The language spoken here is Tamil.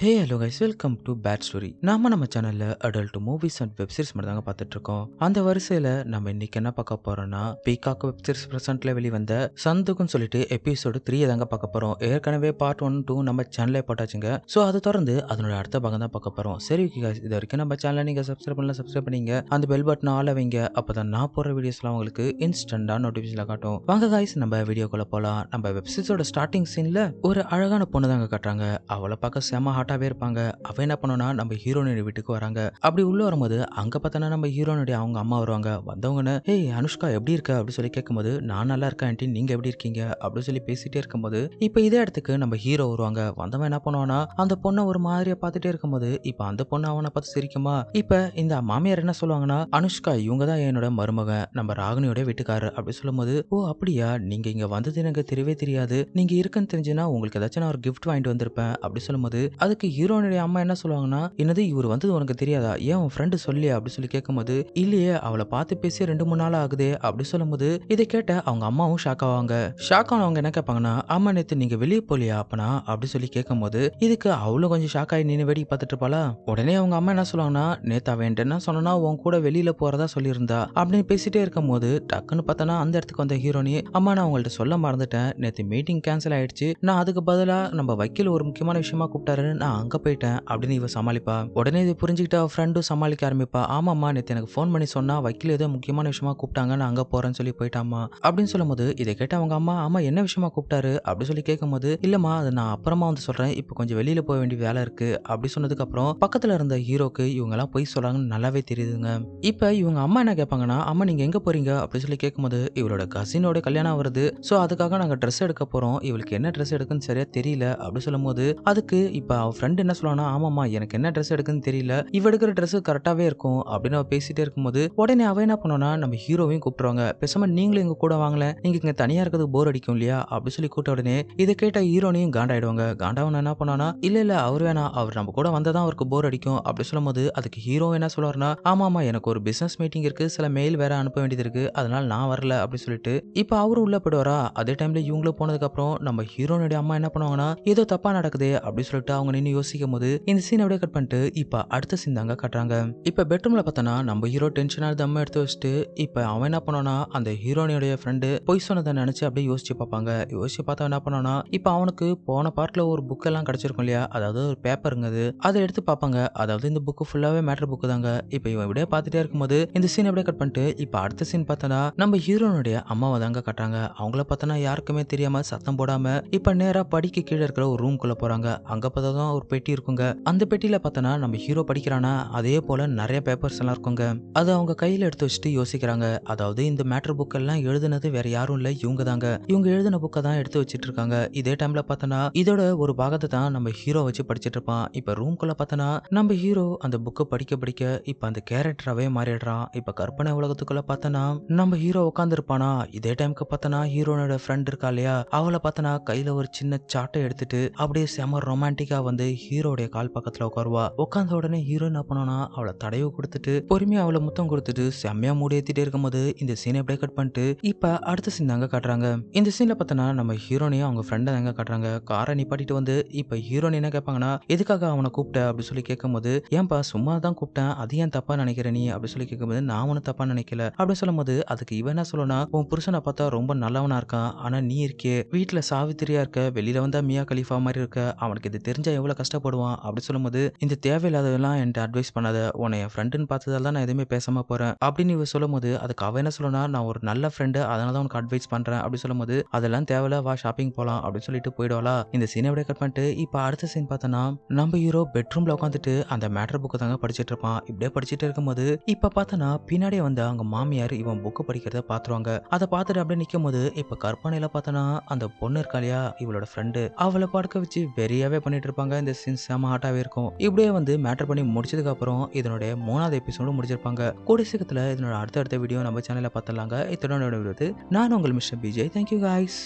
Hey hello guys welcome to bad story நாம நம்ம சேனல்ல adult movies and web series மட்டும் தாங்க பார்த்துட்டு இருக்கோம் அந்த வரிசையில நம்ம இன்னைக்கு என்ன பார்க்க போறோம்னா பீகாக் வெப் சீரிஸ் பிரசன்ட்ல வெளிவந்த சந்துக்குன்னு சொல்லிட்டு எபிசோடு த்ரீ தாங்க பார்க்க போறோம். ஏற்கனவே பார்ட் ஒன் டூ நம்ம சேனல்ல போட்டாச்சுங்க. ஸோ அதை தொடர்ந்து அதனோட அடுத்த பாகம் தான் பார்க்க போறோம். சரி ஓகே guys இது வரைக்கும் நம்ம சேனலை நீங்க சப்ஸ்கிரைப் பண்ணல சப்ஸ்கிரைப் பண்ணீங்க. அந்த பெல் பட்டன் ஆள வைங்க. அப்பதான் நான் போற வீடியோஸ்லாம் உங்களுக்கு இன்ஸ்டன்டா நோட்டிபிகேஷன் காட்டும். வாங்க கைஸ் நம்ம வீடியோக்குள்ள போலாம். நம்ம வெப் சீரிஸோட ஸ்டார்டிங் சீன்ல ஒரு அழகான பொண்ணு தாங்க காட்டுறாங்க. அவளை பார்க்க செம ஹாட்டாவே இருப்பாங்க. அவன் என்ன பண்ணோம்னா நம்ம ஹீரோனுடைய வீட்டுக்கு வராங்க. அப்படி உள்ளே வரும்போது அங்கே பார்த்தோன்னா நம்ம ஹீரோனுடைய அவங்க அம்மா வருவாங்க. வந்தவங்கன்னு ஏய் அனுஷ்கா எப்படி இருக்க? அப்படின்னு சொல்லி கேட்கும்போது நான் நல்லா இருக்கேன் ஆண்டி நீங்கள் எப்படி இருக்கீங்க? அப்படின்னு சொல்லி பேசிகிட்டே இருக்கும்போது இப்போ இதே இடத்துக்கு நம்ம ஹீரோ வருவாங்க. வந்தவன் என்ன பண்ணுவானா அந்த பொண்ணை ஒரு மாதிரியாக பார்த்துட்டே இருக்கும்போது இப்போ அந்த பொண்ணு அவனை பார்த்து சிரிக்குமா? இப்போ இந்த மாமியார் என்ன சொல்லுவாங்கன்னா அனுஷ்கா இவங்க தான் என்னோட மருமகன். நம்ம ராகினியோட வீட்டுக்காரர். அப்படின்னு சொல்லும்போது ஓ அப்படியா? நீங்கள் இங்கே வந்தது எனக்கு தெரியவே தெரியாது. நீங்கள் இருக்குன்னு தெரிஞ்சுன்னா உங்களுக்கு ஏதாச்சும் நான் ஒரு கிஃப்ட் வாங்கிட்டு வந்திருப்பேன். அப்படி சொல்லும்போது அது அதுக்கு ஹீரோனுடைய அம்மா என்ன சொல்லுவாங்கன்னா என்னது இவர் வந்தது உனக்கு தெரியாதா? ஏன் உன் ஃப்ரெண்டு சொல்லியா? அப்படின்னு சொல்லி கேட்கும்போது இல்லையே அவளை பார்த்து பேசி ரெண்டு மூணு நாள் ஆகுதே அப்படி சொல்லும்போது இதை கேட்ட அவங்க அம்மாவும் ஷாக் ஆவாங்க. ஷாக் ஆனவங்க என்ன கேட்பாங்கன்னா ஆமா நேத்து நீங்க வெளியே போலியா அப்பனா? அப்படி சொல்லி கேட்கும்போது இதுக்கு அவளும் கொஞ்சம் ஷாக் ஆகி நின்று வேடிக்கை பார்த்துட்டு இருப்பாளா? உடனே அவங்க அம்மா என்ன சொல்லுவாங்கன்னா நேத்து அவன் என்ன சொன்னா உன் கூட வெளியில போறதா சொல்லியிருந்தா? அப்படின்னு பேசிட்டே இருக்கும்போது டக்குன்னு பார்த்தனா அந்த இடத்துக்கு வந்த ஹீரோனி அம்மா நான் உங்கள்ட்ட சொல்ல மறந்துட்டேன். நேற்று மீட்டிங் கேன்சல் ஆயிடுச்சு. நான் அதுக்கு பதிலாக நம்ம வக்கீல் ஒரு முக்கியமான விஷயமா கூப்பிட்டாரு நான் அங்கே போயிட்டேன் அப்படின்னு இவ சமாளிப்பா. உடனே இதை அவள் ஃப்ரெண்டும் சமாளிக்க ஆரம்பிப்பா. ஆமாம்மா நேற்று எனக்கு ஃபோன் பண்ணி சொன்னா வக்கீல் ஏதோ முக்கியமான விஷயமா கூப்பிட்டாங்க நான் அங்கே போகிறேன்னு சொல்லி போயிட்டாமா அப்படின்னு சொல்லும்போது இதை கேட்டு அவங்க அம்மா ஆமா என்ன விஷயமா கூப்பிட்டாரு? அப்படின்னு சொல்லி கேட்கும்போது இல்லம்மா அது நான் அப்புறமா வந்து சொல்கிறேன் இப்போ கொஞ்சம் வெளியில் போக வேண்டிய வேலை இருக்கு. அப்படி சொன்னதுக்கப்புறம் பக்கத்தில் இருந்த ஹீரோக்கு இவங்கெல்லாம் போய் பொய் நல்லாவே தெரியுதுங்க. இப்போ இவங்க அம்மா என்ன கேட்பாங்கன்னா அம்மா நீங்கள் எங்கே போகிறீங்க அப்படின்னு சொல்லி கேட்கும்போது இவளோட கசினோட கல்யாணம் வருது ஸோ அதுக்காக நாங்கள் ட்ரெஸ் எடுக்க போகிறோம் இவளுக்கு என்ன ட்ரெஸ் எடுக்குன்னு சரியாக தெரியல. அப்படின்னு சொல்லும்போது அதுக்கு இப்போ அவன் ஃப்ரெண்ட் என்ன சொல்லானா ஆமாம்மா எனக்கு என்ன ட்ரெஸ் எடுக்குன்னு தெரியல. இவ எடுக்கிற ட்ரெஸ் கரெக்டாகவே இருக்கும் அப்படின்னு அவ பேசிட்டே இருக்கும்போது உடனே அவள் என்ன பண்ணோன்னா நம்ம ஹீரோவையும் கூப்பிடுவாங்க பேசாம நீங்களும் எங்க கூட வாங்கல. நீங்க இங்க தனியா இருக்கிறது போர் அடிக்கும் இல்லையா? அப்படி சொல்லி கூட்ட உடனே இதை கேட்ட ஹீரோனையும் காண்டாயிடுவாங்க. காண்டாவன் என்ன பண்ணானா இல்ல இல்ல அவர் வேணாம். அவர் நம்ம கூட வந்தா தான் அவருக்கு போர் அடிக்கும். அப்படி சொல்லும்போது அதுக்கு ஹீரோ என்ன சொல்லுவாருன்னா ஆமாமா எனக்கு ஒரு பிசினஸ் மீட்டிங் இருக்கு. சில மெயில் வேற அனுப்ப வேண்டியது இருக்கு. அதனால நான் வரல. அப்படி சொல்லிட்டு இப்போ அவரும் உள்ள போயிடுவாரா? அதே டைம்ல இவங்களும் போனதுக்கு அப்புறம் நம்ம ஹீரோனுடைய அம்மா என்ன பண்ணுவாங்கன்னா ஏதோ தப்பா நடக்குதே. அப்படி சொல்லிட்டு அவங்க நின்று யோசிக்கும் போது இந்த சீன் அப்படியே கட் பண்ணிட்டு இப்போ அடுத்த சீன் தாங்க காட்டுறாங்க. இப்போ பெட்ரூம்ல பார்த்தோன்னா நம்ம ஹீரோ டென்ஷனாக தம்ம எடுத்து வச்சுட்டு இப்போ அவன் என்ன பண்ணானா அந்த ஹீரோனியோடைய ஃப்ரெண்டு பொய் சொன்னதை நினைச்சு அப்படியே யோசிச்சு பார்ப்பாங்க. யோசிச்சு பார்த்தா என்ன பண்ணானா இப்போ அவனுக்கு போன பார்ட்ல ஒரு புக் எல்லாம் கிடைச்சிருக்கும் இல்லையா? அதாவது ஒரு பேப்பருங்க அது அதை எடுத்து பார்ப்பாங்க. அதாவது இந்த புக்கு ஃபுல்லாவே மேட்டர் புக்கு தாங்க. இப்போ இவன் இப்படியே பார்த்துட்டே இருக்கும்போது இந்த சீன் அப்படியே கட் பண்ணிட்டு இப்போ அடுத்த சீன் பார்த்தோன்னா நம்ம ஹீரோனுடைய அம்மாவை தாங்க கட்டுறாங்க. அவங்கள பார்த்தோன்னா யாருக்குமே தெரியாம சத்தம் போடாம இப்போ நேரா படிக்க கீழே இருக்கிற ஒரு ரூம்குள்ளே போறாங்க. அங்க பார்த்தா பக்கம் ஒரு பெட்டி இருக்குங்க. அந்த பெட்டியில பார்த்தோன்னா நம்ம ஹீரோ படிக்கிறானா அதே போல நிறைய பேப்பர்ஸ் எல்லாம் இருக்குங்க. அது அவங்க கையில எடுத்து வச்சுட்டு யோசிக்கிறாங்க. அதாவது இந்த மேட்டர் புக் எல்லாம் எழுதுனது வேற யாரும் இல்ல இவங்க தாங்க. இவங்க எழுதின புக்கை தான் எடுத்து வச்சுட்டு இருக்காங்க. இதே டைம்ல பார்த்தோன்னா இதோட ஒரு பாகத்தை தான் நம்ம ஹீரோ வச்சு படிச்சுட்டு இருப்பான். இப்ப ரூம்குள்ள பார்த்தோன்னா நம்ம ஹீரோ அந்த புக்கை படிக்க படிக்க இப்ப அந்த கேரக்டராகவே மாறிடுறான். இப்ப கற்பனை உலகத்துக்குள்ள பார்த்தோன்னா நம்ம ஹீரோ உட்காந்துருப்பானா இதே டைம்க்கு பார்த்தோன்னா ஹீரோனோட ஃப்ரெண்ட் இருக்கா இல்லையா? அவளை பார்த்தோன்னா கையில ஒரு சின்ன சாட்டை எடுத்துட்டு அப்படியே செம ரொமான்டிக்கா வந்து வந்து ஹீரோடைய கால் பக்கத்துல உட்காருவா. உட்காந்த உடனே ஹீரோ என்ன பண்ணனா அவளை தடவை கொடுத்துட்டு பொறுமையா அவளை முத்தம் கொடுத்துட்டு செம்மையா மூடி ஏத்திட்டே இருக்கும்போது இந்த சீனை அப்படியே கட் பண்ணிட்டு இப்ப அடுத்த சீன் தாங்க காட்டுறாங்க. இந்த சீன்ல பார்த்தோன்னா நம்ம ஹீரோனையும் அவங்க ஃப்ரெண்டை தாங்க காட்டுறாங்க. காரை நிப்பாட்டிட்டு வந்து இப்ப ஹீரோன் என்ன கேட்பாங்கன்னா எதுக்காக அவனை கூப்பிட்ட? அப்படின்னு சொல்லி கேட்கும்போது ஏன்பா சும்மா தான் கூப்பிட்டேன். அது ஏன் தப்பா நினைக்கிற நீ? அப்படின்னு சொல்லி கேட்கும்போது நான் ஒன்றும் தப்பா நினைக்கல. அப்படின்னு சொல்லும்போது அதுக்கு இவன் என்ன சொல்லனா உன் புருஷனை பார்த்தா ரொம்ப நல்லவனா இருக்கான். ஆனா நீ இருக்கே வீட்டுல சாவித்திரியா இருக்க. வெளியில வந்தா மியா கலிஃபா மாதிரி இருக்க. அவனுக்கு இது தெரிஞ்சா எவ்வளோ கஷ்டப்படுவான் அப்படி சொல்லும்போது இந்த தேவையில்லாததெல்லாம் என்கிட்ட அட்வைஸ் பண்ணாத உன்னை என் ஃப்ரெண்டுன்னு பார்த்ததால தான் நான் எதுவுமே பேசாம போறேன். அப்படின்னு இவ சொல்லும்போது அதுக்கு அவன் என்ன சொல்லணும்னா நான் ஒரு நல்ல ஃப்ரெண்டு அதனால தான் உனக்கு அட்வைஸ் பண்றேன். அப்படி சொல்லும்போது அதெல்லாம் தேவையில்ல வா ஷாப்பிங் போலாம். அப்படின்னு சொல்லிட்டு போயிடுவாளா. இந்த சீனை விட கட் பண்ணிட்டு இப்போ அடுத்த சீன் பார்த்தோன்னா நம்ம ஹீரோ பெட்ரூம்ல உட்காந்துட்டு அந்த மேட்டர் புக்கை தாங்க படிச்சுட்டு இருப்பான். இப்படியே படிச்சுட்டு இருக்கும்போது இப்போ பார்த்தோன்னா பின்னாடியே வந்து அவங்க மாமியார் இவன் புக்கு படிக்கிறத பார்த்துருவாங்க. அதை பார்த்துட்டு அப்படியே நிற்கும் போது இப்போ கற்பனையில பார்த்தோன்னா அந்த பொண்ணு இருக்கா இல்லையா இவளோட ஃப்ரெண்டு அவளை படுக்க வச்சு வெறியாவே பண்ணிட்டு இருப்பாங்க. இந்த சீன் செம ஹாட்டாவே இருக்கும். இப்படியே வந்து மேட்டர் பண்ணி முடிச்சதுக்கு அப்புறம் இதனுடைய மூணாவது எபிசோடு முடிச்சிருப்பாங்க கூடிய சீக்கிரத்தில் இதனோட அடுத்த அடுத்த வீடியோ நம்ம சேனலில் பார்த்துலாங்க இத்தனோட விடுவது நான் உங்கள் மிஸ்டர் பிஜே தேங்க்யூ காய்ஸ்